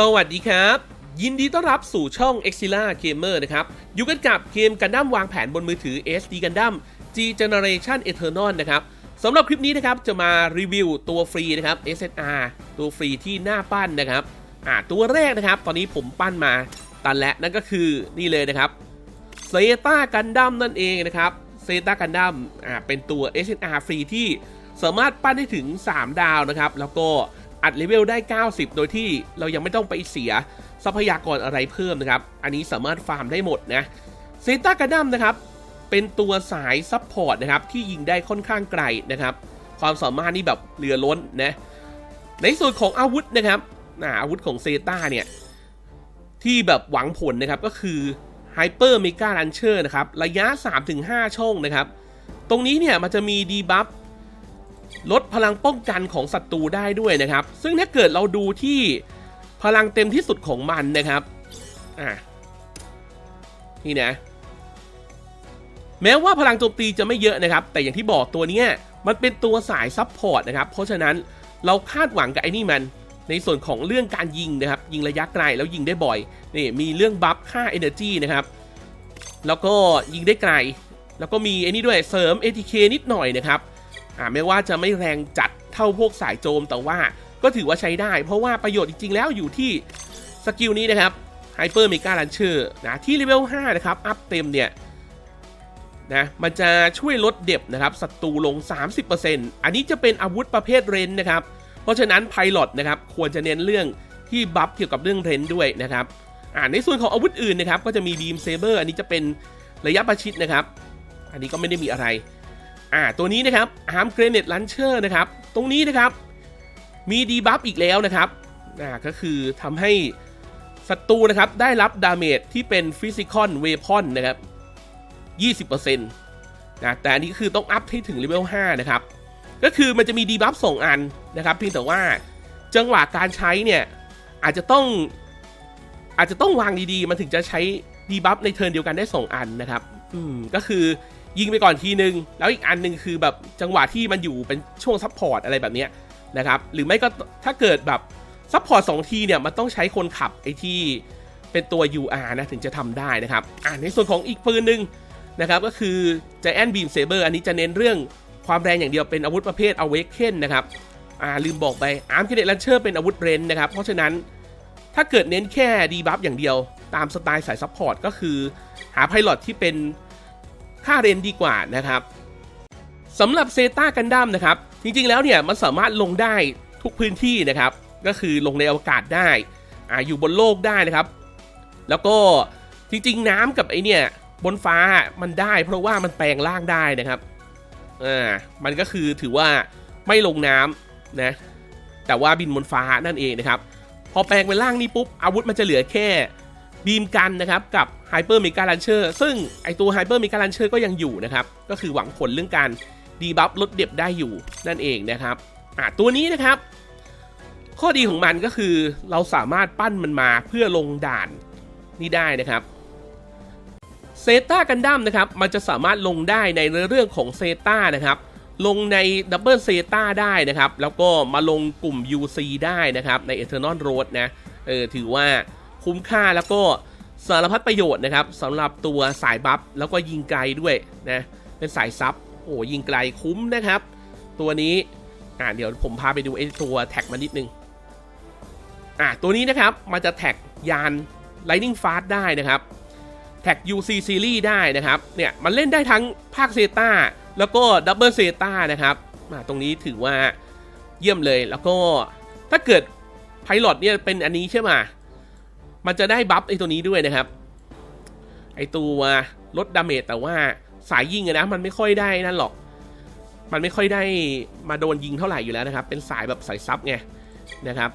สวัสดีครับ ยินดีต้อนรับสู่ช่อง e x i l a Gamer นะครับ อยู่กันกับเกมกันดั้มวางแผนบนมือถือ SD กันดั้ม G Generation Eternal นะครับสำหรับคลิปนี้นะครับ จะมารีวิวตัวฟรีนะครับ SSR ตัวฟรีที่หน้าปั้นนะครับอ่าตัวแรกนะครับ ตอนนี้ผมปั้นมาตันและนั่นก็คือนี่เลยนะครับเซตากันดั้มนั่นเองนะครับเซตากันดั้มอ่าเป็นตัว SSR ฟรีที่สามารถปั้นได้ถึง 3 ดาวนะครับ แล้วก็ อัดเลเวลได้ 90 โดยที่เรายังไม่ต้องไปเสียทรัพยากรอะไรเพิ่มนะครับ อันนี้สามารถฟาร์มได้หมดนะเซตากันดั้มนะครับ เป็นตัวสายซับพอร์ตนะครับ ที่ยิงได้ค่อนข้างไกลนะครับ ความสามารถนี่แบบเหลือล้นนะ ในส่วนของอาวุธนะครับอาอาวุธของเซตาเนี่ย ที่แบบหวังผลนะครับก็คือไฮเปอร์เมกาลันเชอร์นะครับ ระยะ 3-5 ช่องนะครับ ตรงนี้เนี่ยมันจะมีดีบัฟ ลดพลังป้องกันของศัตรูได้ด้วยนะครับ ซึ่งถ้าเกิดเราดูที่พลังเต็มที่สุดของมันนะครับ อ่านี่นะ แม้ว่าพลังโจมตีจะไม่เยอะนะครับ แต่อย่างที่บอกตัวเนี้ยมันเป็นตัวสายซับพอร์ตนะครับ เพราะฉะนั้นเราคาดหวังกับไอ้นี่มัน ในส่วนของเรื่องการยิงนะครับ ยิงระยะไกลแล้วยิงได้บ่อย นี่มีเรื่องบัฟค่า Energy นะครับ แล้วก็ยิงได้ไกล แล้วก็มีไอ้นี่ด้วยเสริม ATK นิดหน่อยนะครับ อ่าไม่ว่าจะไม่แรงจัดเท่าพวกสายโจมแต่ว่าก็ถือว่าใช้ได้ เพราะว่าประโยชน์จริง ๆ แล้วอยู่ที่สกิลนี้นะครับ Hyper Mega Launcher นะที่เลเวล5นะครับ อัพเต็มเนี่ยนะมันจะช่วยลดเด็บนะครับศัตรูลง 30%อันนี้จะเป็นอาวุธประเภทเรนนะครับ เพราะฉะนั้นไพลอตนะครับควรจะเน้นเรื่องที่บัฟเกี่ยวกับเรื่องเรนด้วยนะครับอ่าในส่วนของอาวุธอื่นนะครับ ก็จะมีบีมเซเบอร์อันนี้จะเป็นระยะประชิดนะครับ อันนี้ก็ไม่ได้มีอะไร อ่าตัวนี้นะครับอาร์มเกรเนตลันเชอร์นะครับ ตรงนี้นะครับ มีดีบัฟอีกแล้วนะครับอ่าก็คือทำให้ศัตรูนะครับได้รับดาเมจที่เป็นฟิสิกอลเวพอนนะครับ20%นะแต่อันนี้คือต้องอัพให้ถึงเลเวล5นะครับ ก็คือมันจะมีดีบัฟสองอันนะครับเพียงแต่ว่าจังหวะการใช้เนี่ย อาจจะต้อง อาจจะต้องวางดีๆ มันถึงจะใช้ดีบัฟในเทิร์นเดียวกันได้ 2 อันนะครับ อืมก็คือ ยิงไปก่อนทีนึง แล้วอีกอันหนึงคือแบบจังหวะที่มันอยู่เป็นช่วงซัพพอร์ตอะไรแบบเนี้ยนะครับ หรือไม่ก็ถ้าเกิดแบบซัพพอร์ตสองทีเนี่ยมันต้องใช้คนขับไอ้ที่เป็นตัว UR นะถึงจะทำได้นะครับ อ่าในส่วนของอีกปืนหนึ่งนะครับก็คือ Giant Beam Saber อันนี้จะเน้นเรื่องความแรงอย่างเดียวเป็นอาวุธประเภท Awaken นะครับ อ่าลืมบอกไป Arm Grenade Launcher เป็นอาวุธเรนนะครับ เพราะฉะนั้นถ้าเกิดเน้นแค่ดีบัฟอย่างเดียวตามสไตล์สายซัพพอร์ตก็คือ หาไพลอตที่เป็น ค่าเรนดีกว่านะครับสำหรับเซตากันดั้มนะครับ จริงๆแล้วเนี่ยมันสามารถลงได้ทุกพื้นที่นะครับ ก็คือลงในอวกาศได้อ่าอยู่บนโลกได้นะครับ แล้วก็จริงๆ น้ำกับไอเนี่ยบนฟ้ามันได้ เพราะว่ามันแปลงร่างได้นะครับอ่ามันก็คือถือว่าไม่ลงน้ำนะแต่ว่าบินบนฟ้านั่นเองนะครับ พอแปลงเป็นร่างนี้ปุ๊บอาวุธมันจะเหลือแค่บีมกันนะครับกับ ไฮเปอร์เมกาลันเชอร์ซึ่งไอตัวไฮเปอร์เมกาลันเชอร์ก็ยังอยู่นะครับ ก็คือหวังผลเรื่องการดีบัฟลดเด็บได้อยู่นั่นเองนะครับอ่าตัวนี้นะครับ ข้อดีของมันก็คือเราสามารถปั้นมันมาเพื่อลงด่านนี่ได้นะครับเซตากันดั้มนะครับมันจะสามารถลงได้ในเรื่องของเซตานะครับลงในดับเบิลเซตาได้นะครับ แล้วก็มาลงกลุ่ม UC ได้นะครับ ใน Eternal Road นะเออถือว่าคุ้มค่าแล้วก็ สารพัดประโยชน์นะครับสำหรับตัวสายบัฟแล้วก็ยิงไกลด้วยนะเป็นสายซับโอ้ยิงไกลคุ้มนะครับ ตัวนี้อ่าเดี๋ยวผมพาไปดูไอ้ตัวแท็กมานิดนึงอ่าตัวนี้นะครับมันจะแท็กยาน Lightning Fast ได้นะครับ แท็ก UC Series ได้นะครับเนี่ยมันเล่นได้ทั้งภาคเซตาแล้วก็ดับเบิลเซตานะครับอ่าตรงนี้ถือว่าเยี่ยมเลยแล้วก็ถ้าเกิดไพลอตเนี่ยเป็นอันนี้ใช่ไหม มันจะได้บัฟไอตัวนี้ด้วยนะครับ ไอตัวลดดาเมจแต่ว่าสายยิงนะมันไม่ค่อยได้นั่นหรอก มันไม่ค่อยได้มาโดนยิงเท่าไหร่อยู่แล้วนะครับ เป็นสายแบบสายซับไงนะครับ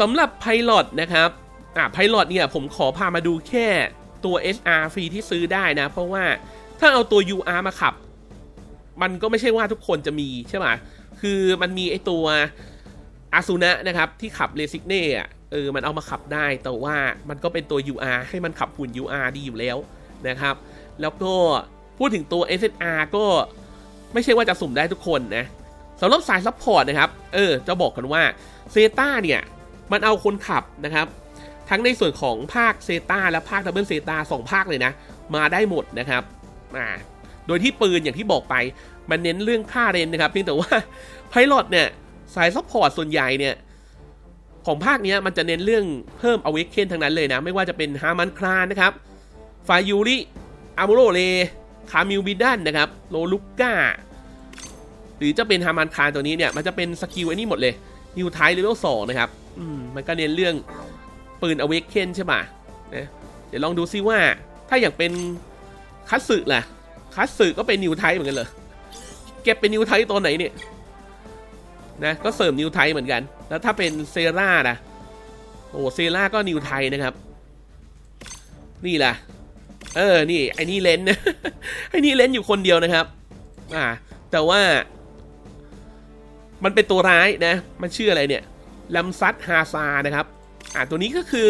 สำหรับไพลอตนะครับอะไพลอตเนี่ยผมขอพามาดูแค่ตัว SR ฟรีที่ซื้อได้นะ เพราะว่าถ้าเอาตัว UR มาขับ มันก็ไม่ใช่ว่าทุกคนจะมีใช่ไหมคือมันมีไอตัวอาซูนะนะครับที่ขับเลซิกเน่อะ เออมันเอามาขับได้แต่ว่ามันก็เป็นตัว UR ให้มันขับหุ่น UR ดีอยู่แล้วนะครับ แล้วก็พูดถึงตัว SSR ก็ไม่ใช่ว่าจะสุ่มได้ทุกคนนะสำหรับสายซัพพอร์ตนะครับ เออ จะบอกกันว่าเซตาเนี่ย มันเอาคนขับนะครับ ทั้งในส่วนของภาคเซตาและภาคดับเบิลเซตาสองภาคเลยนะ มาได้หมดนะครับอ่าโดยที่ปืนอย่างที่บอกไป มันเน้นเรื่องค่าเรนนะครับ เพียงแต่ว่าไพลอตเนี่ย สายซัพพอร์ตส่วนใหญ่เนี่ย ของภาคนี้มันจะเน้นเรื่องเพิ่มอเวกเคนทั้งนั้นเลยนะ ไม่ว่าจะเป็นฮามันคลานนะครับฟายูริอามูโรเลคามิลบิดันนะครับโลลุก้าหรือจะเป็นฮามันคานตัวนี้เนี่ย มันจะเป็นสกิลไอ้นี่หมดเลยนิวไทเลเวลสองนะครับอืมมันก็เน้นเรื่องปืนอเวกเคนใช่ป่ะนะเดี๋ยวลองดูซิว่าถ้าอย่างเป็นคัตสึล่ะคัตสึก็เป็นนิวไทเหมือนกันเลยเก็บเป็นนิวไทตัวไหนเนี่ย นะก็เสริมนิวไทเหมือนกัน แล้วถ้าเป็นเซรานะโอ้เซราก็นิวไทนะครับ นี่ล่ะ เออนี่ไอ้นี่เลนนะไอ้นี่เลนอยู่คนเดียวนะครับ อ่า แต่ว่า มันเป็นตัวร้ายนะ มันชื่ออะไรเนี่ยลัมซัตฮาซานะครับ อ่าตัวนี้ก็คือ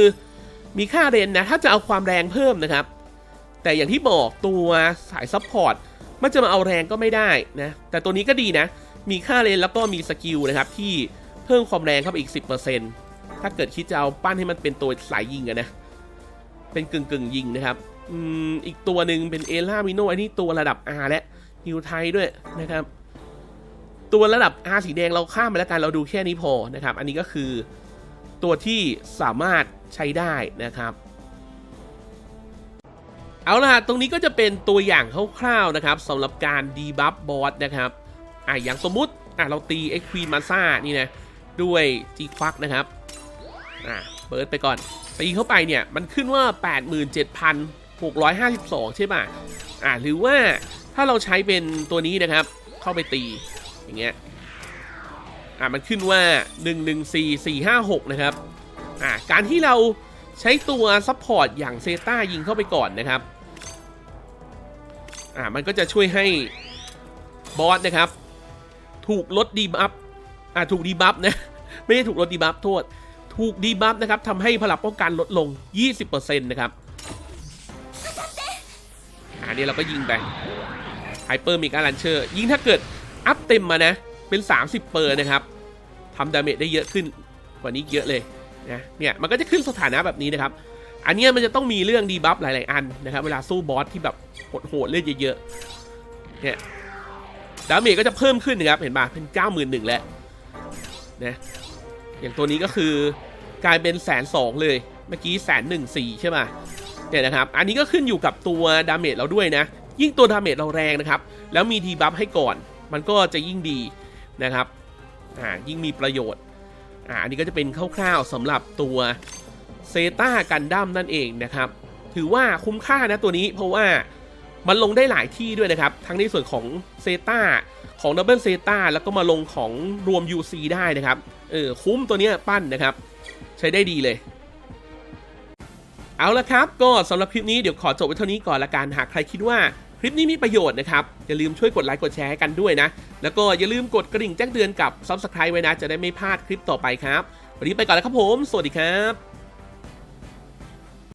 มีค่าเรนนะ ถ้าจะเอาความแรงเพิ่มนะครับ แต่อย่างที่บอกตัวสายซัพพอร์ตมันจะมาเอาแรงก็ไม่ได้นะ แต่ตัวนี้ก็ดีนะ มีค่าเลนแล้วก็มีสกิลนะครับที่เพิ่มความแรงเข้าไปอีก 10%ถ้าเกิดคิดจะเอาปั้นให้มันเป็นตัวสายยิงอะนะ เป็นกึ่งกึ่งยิงนะครับอืมอีกตัวหนึ่งเป็นเอล่ามิโนอันนี้ตัวระดับ R และฮิวไทยด้วยนะครับ ตัวระดับ R สีแดงเราข้ามไปแล้วกันเราดูแค่นี้พอนะครับ อันนี้ก็คือตัวที่สามารถใช้ได้นะครับเอาล่ะ ตรงนี้ก็จะเป็นตัวอย่างคร่าวๆนะครับสำหรับการดีบัฟบอสนะครับ อะอย่างสมมุติอะเราตีเอ็กควีมาซ่านี่นะด้วยจีควักนะครับอะเปิร์ดไปก่อนตีเข้าไปเนี่ยมันขึ้นว่า 87,652 ใช่ป่ะอะหรือว่าถ้าเราใช้เป็นตัวนี้นะครับ เข้าไปตีอย่างเงี้ยอะมันขึ้นว่า 114456 นะครับอะการที่เราใช้ตัวซัพพอร์ตอย่างเซต้ายิงเข้าไปก่อนนะครับอ่ามันก็จะช่วยให้บอสนะครับ ถูกลดดีบัฟอ่าถูกดีบัฟนะ ไม่ได้ถูกลดดีบัฟโทษ ถูกดีบัฟนะครับทำให้พลังป้องกันลดลง 20%นะครับอ่านี่เราก็ยิงไปไฮเปอร์มีการลันเชอร์ยิงถ้าเกิดอัพเต็มมานะ เป็น 30 เปอร์นะครับทำดาเมจได้เยอะขึ้นกว่านี้เยอะเลยนะเนี่ยมันก็จะขึ้นสถานะแบบนี้นะครับ อันเนี้ยมันจะต้องมีเรื่องดีบัฟหลาย ๆ อันนะครับ เวลาสู้บอสที่แบบโหดๆเลือดเยอะๆเนี่ย ดาเมจก็จะเพิ่มขึ้นนะครับเห็นป่ะเป็น 91,000แล้วนะอย่างตัวนี้ก็คือกลายเป็นแสนสองเลยเมื่อกี้แสนหนึ่งสี่ใช่ป่ะเนี่ยนะครับอันนี้ก็ขึ้นอยู่กับตัวดาเมจเราด้วยนะ ยิ่งตัวดาเมจเราแรงนะครับ แล้วมีดีบัฟให้ก่อน มันก็จะยิ่งดีนะครับอ่ายิ่งมีประโยชน์อ่าอันนี้ก็จะเป็นคร่าวๆสำหรับตัวเซตากันดั้มนั่นเองนะครับ ถือว่าคุ้มค่านะตัวนี้เพราะว่า มันลงได้หลายที่ด้วยนะครับ ทั้งในส่วนของเซตาของดับเบิลเซตาแล้วก็มาลงของรวม UC ได้นะครับ เออคุ้มตัวเนี้ยปั้นนะครับ ใช้ได้ดีเลย เอาละครับก็สำหรับคลิปนี้เดี๋ยวขอจบไว้เท่านี้ก่อนละกันหากใครคิดว่าคลิปนี้มีประโยชน์นะครับ อย่าลืมช่วยกดไลค์กดแชร์ให้กันด้วยนะ แล้วก็อย่าลืมกดกระดิ่งแจ้งเตือนกับ Subscribe ไว้นะ จะได้ไม่พลาดคลิปต่อไปครับ วันนี้ไปก่อนแล้วครับผม สวัสดีครับ